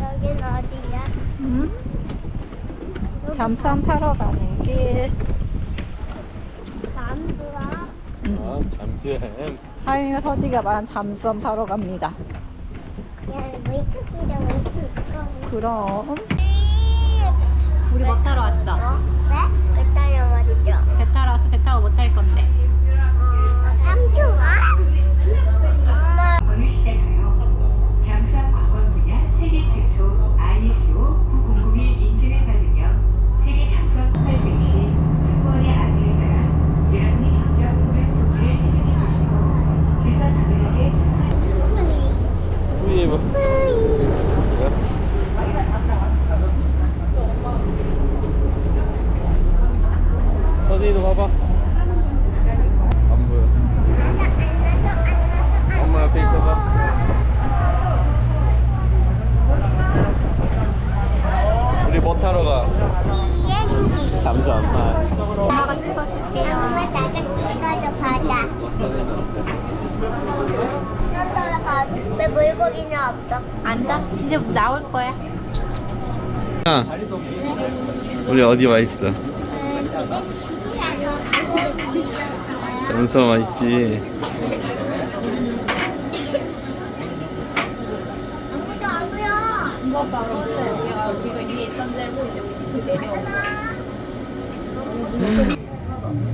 여긴 어디야? 음? 잠수함 타러 가는 길. 남부야? 아, 잠수함. 하윤이가 서지가 말한 잠수함 타러 갑니다. 야, 웨이크길에 웨이크 있고. 그럼. 우리 뭐 타러 왔어? 어? 왜? 왜 따려 말이죠? 배 타러 와서 배 타고 못 탈 건데. 어, 삼촌아? 봐. 서진이도 봐봐. 안 보여. 엄마 옆에 있어봐. 우리 뭐 타러 가? 비행기. 잠수함만. 엄마가 찍어줄게요. 엄마 나가 찍어줘 바다. 왜 물고기는 없어? 앉아. 이제 나올 거야. 아, 우리 어디 와 있어? 잠수함 와 있지. 아무도 안 보여. 이거 우리가 위에 이제 밑에 내려오고.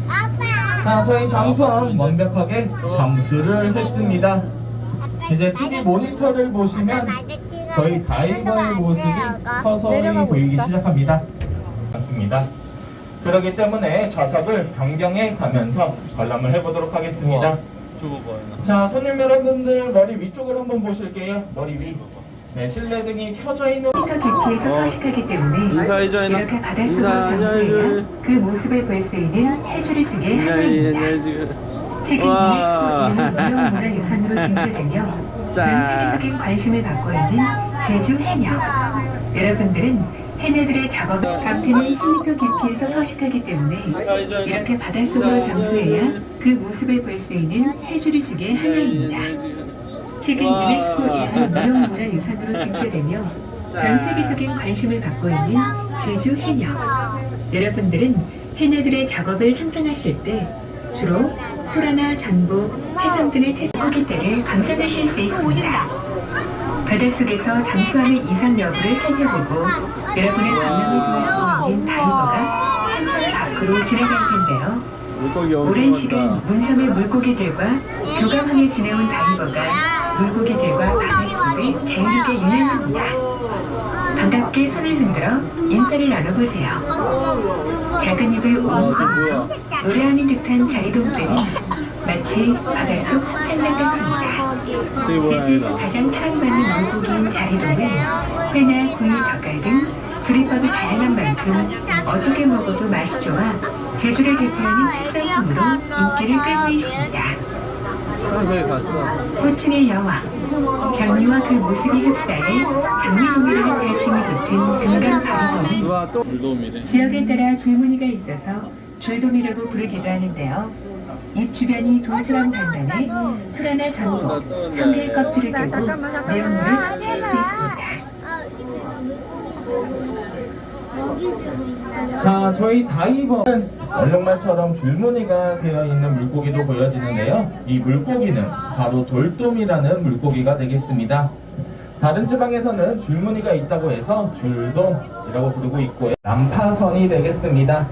아빠. 자, 저희 잠수함 완벽하게 잠수를 했습니다. 이제 TV 모니터를 보시면 저희 다이버의 모습이 서서히 보이기 시작합니다. 맞습니다. 그렇기 때문에 좌석을 변경해 가면서 관람을 해보도록 하겠습니다. 자, 손님 여러분들 머리 위쪽으로 한번 보실게요. 머리 위. 네, 실내 등이 켜져 있는 터 깊이에서 어. 서식하기 때문에 인사해줘, 해놔. 이렇게 바닷속으로 인사, 잠수해야 안녕하세요. 그 모습을 볼 수 있는 해주리 중에 하나입니다. 최근 와. 유네스코 유형 문화 유산으로 등재되며 전 자. 세계적인 관심을 받고 있는 제주 해녀. 여러분들은 해녀들의 작업 감태는 10m 깊이에서 서식하기 때문에. 이렇게 바닷속으로 잠수해야 그 모습을 볼 수 있는 해주리 중에 하나입니다. 최근 와. 유네스코 인류 무형문화유산으로 등재되며 전 세계적인 관심을 받고 있는 제주 해녀. 여러분들은 해녀들의 작업을 상상하실 때 주로 소라나 전복, 해삼 등을 채취하기 때를 감상하실 수 있습니다. 바닷속에서 잠수함의 이상 여부를 살펴보고 여러분의 관람을 도와주고 있는 다이버가 상상 밖으로 지나갈 텐데요. 물고기 오랜 시간. 문섬의 물고기들과 교감하며 지내온 다이버가 물고기들과 바닷속을 자유롭게 유행합니다. 반갑게 손을 흔들어 인사를 나눠보세요. 작은 입을 아, 오므고 저 뭐야? 노래하는 듯한 자리동들은 마치 바닷속 한장난 같습니다. 저기 뭐야, 제주에서? 가장 사랑받는 물고기인 자리동은 회나 구이 젓갈 등 조리법이 다양한 만큼 어떻게 먹어도 맛이 좋아 제주를 대표하는 특산품으로 인기를 끌고 있습니다. 갔어. 호충의 여왕 장미와 그 모습이 흡사해 장미동이라는 별칭이 붙은 금강 바위돔은 우와 또 물돔이래. 지역에 따라 줄무늬가 있어서 줄돔이라고 부르기도 하는데요. 입 주변이 돌처럼 단단해 소라나 전복, 삼계 껍질을 깨고 내용물을 섭취할 수 있습니다. 자, 저희 다이버는 얼룩말처럼 줄무늬가 되어 있는 물고기도 보여지는데요. 이 물고기는 바로 돌돔이라는 물고기가 되겠습니다. 다른 지방에서는 줄무늬가 있다고 해서 줄돔이라고 부르고 있고요. 난파선이 되겠습니다.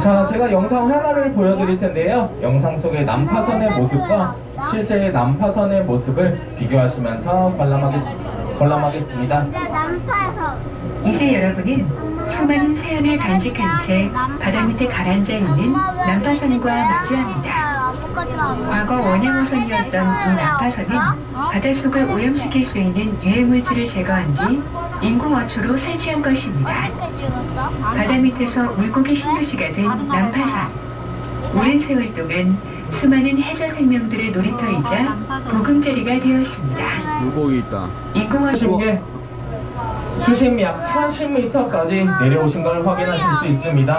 자, 제가 영상 하나를 보여드릴 텐데요. 영상 속의 난파선의 모습과 실제의 난파선의 모습을 비교하시면서 관람하겠습니다. 관람하겠습니다. 이제 난파서. 이제 여러분은 수많은 새연을 간직한 채 바다 밑에 가라앉아 있는 난파선과 마주합니다. 과거 원양어선이었던 이 난파선은 바닷속을 오염시킬 수 있는 유해물질을 제거한 뒤 인공어초로 설치한 것입니다. 바다 밑에서 물고기 신도시가 된 난파선. 오랜 세월 동안 수많은 해저 생명들의 놀이터이자 보금자리가 되었습니다. 물고기 있다. 인공어초 수심계 수심 약 40m까지 내려오신 걸 확인하실 수 있습니다.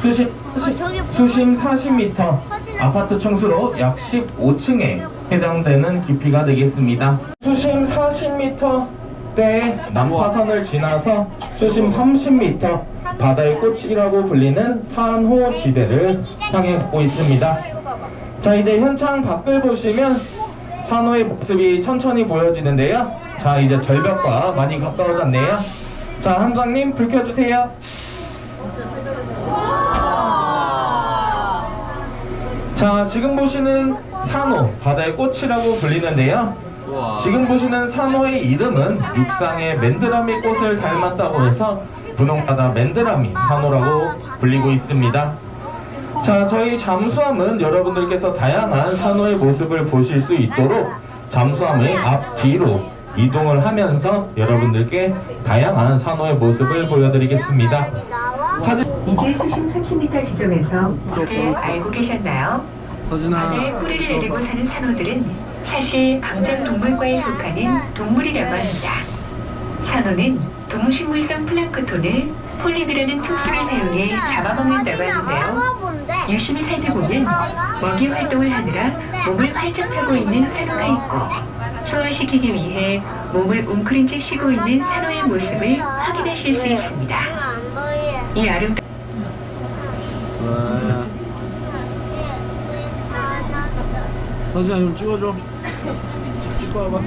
수심, 수, 수심 40m, 아파트 층수로 약 15층에 해당되는 깊이가 되겠습니다. 수심 40m, 때 남파선을 지나서 수심 30m 바다의 꽃이라고 불리는 산호 지대를 향해 가고 있습니다. 자 이제 현장 밖을 보시면 산호의 모습이 천천히 보여지는데요. 자 이제 절벽과 많이 가까워졌네요. 자 함장님 불 켜주세요. 자 지금 보시는 산호 바다의 꽃이라고 불리는데요. 지금 보시는 산호의 이름은 육상의 맨드라미 꽃을 닮았다고 해서 분홍바다 맨드라미 산호라고 불리고 있습니다. 자, 저희 잠수함은 여러분들께서 다양한 산호의 모습을 보실 수 있도록 잠수함의 앞뒤로 이동을 하면서 여러분들께 다양한 산호의 모습을 보여드리겠습니다. 사진 이제 수심 30m 지점에서 혹시 알고 계셨나요? 서진아. 바다에 뿌리를 내리고 사는 산호들은 사실 강장동물과에 속하는 동물이라고 합니다. 산호는 동식물성 플랑크톤을 폴립이라는 촉수를 사용해 잡아먹는다고 하는데요. 유심히 살펴보면 먹이 활동을 하느라 몸을 활짝 펴고 있는 산호가 있고 소화시키기 위해 몸을 웅크린 채 쉬고 있는 산호의 모습을 확인하실 수 있습니다. 이 아름다운 와. 서진아 좀 찍어줘. 찍- 찍고 와봐.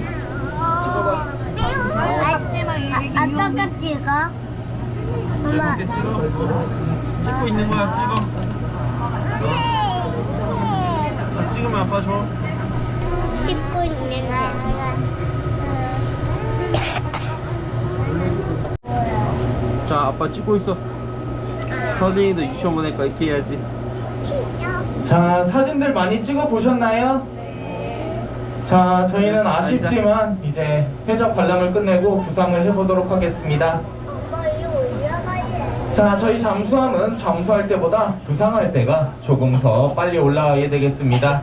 아, 어떻게 찍어? 엄마. 찍고 있는 거야. 찍어. 아, 찍으면 아빠 줘. 찍고 있는데. 자, 아빠 찍고 있어. 서진이도 유치원 보니까 이렇게 해야지. 자, 사진들 많이 찍어 보셨나요? 자, 저희는 아쉽지만 이제 해적 관람을 끝내고 부상을 해보도록 하겠습니다. 엄마 이거 올라가야 돼. 자, 저희 잠수함은 잠수할 때보다 부상할 때가 조금 더 빨리 올라가게 되겠습니다.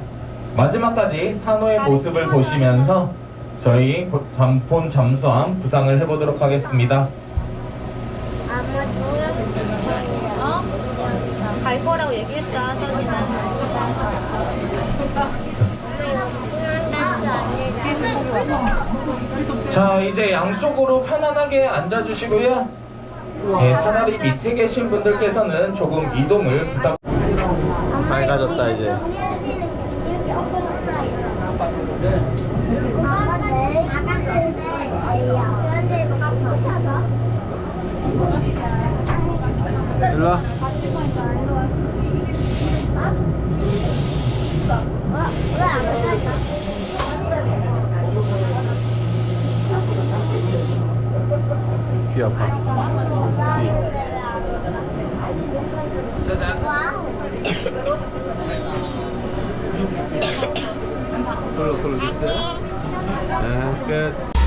마지막까지 산호의 모습을 보시면서 저희 보- 잠- 본 잠수함 부상을 해보도록 하겠습니다. 어? 갈 거라고 얘기했다, 서진아. 자, 이제 양쪽으로 편안하게 앉아주시고요. 네, 차라리 밑에 계신 분들께서는 조금 이동을 부탁. 밝아졌다, 이제. 일로 와. 귀 아파. 짜잔. 콜로 콜로 됐어요? 네, 끝.